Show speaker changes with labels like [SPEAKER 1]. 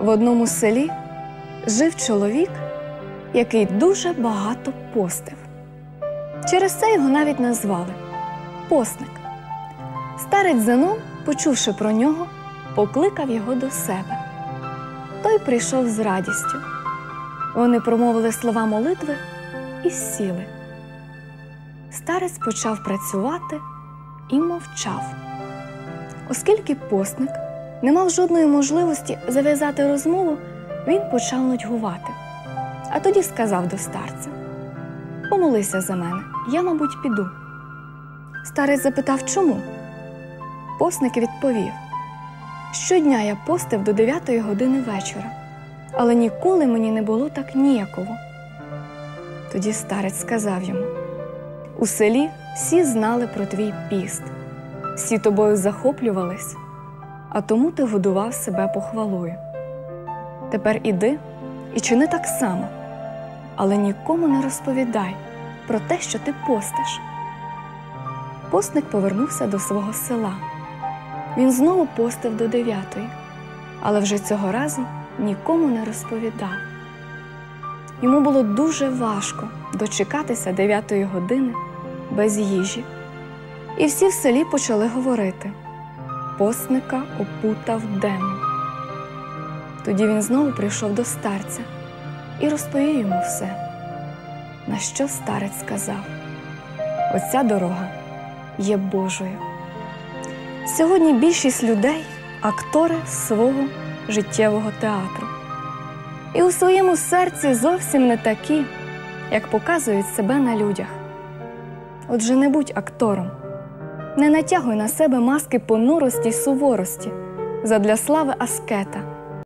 [SPEAKER 1] В одному селі жив чоловік, який дуже багато постив. Через це його навіть назвали постник. Старець Зенон, почувши про нього, покликав його до себе. Той прийшов з радістю. Вони промовили слова молитви і сіли. Старець почав працювати і мовчав. Оскільки постник не мав жодної можливості зав'язати розмову, він почав нудьгувати. А тоді сказав до старця: Помолися за мене, я, мабуть, піду. Старець запитав, чому? Постник відповів: Щодня я постив до 9 години вечора, але ніколи мені не було так ніяково. Тоді старець сказав йому: У селі всі знали про твій піст, всі тобою захоплювались, а тому ти годував себе похвалою. Тепер іди і чини так само, але нікому не розповідай про те, що ти постиш. Постник повернувся до свого села. Він знову постив до дев'ятої, але вже цього разу нікому не розповідав. Йому було дуже важко дочекатися дев'ятої години без їжі. І всі в селі почали говорити постника опутав демон. Тоді він знову прийшов до старця і розповів йому все. На що старець сказав: Оця дорога є Божою. Сьогодні більшість людей актори свого життєвого театру. І у своєму серці зовсім не такі, як показують себе на людях. Отже, не будь актором, не натягуй на себе маски понурості й суворості. Задля слави аскета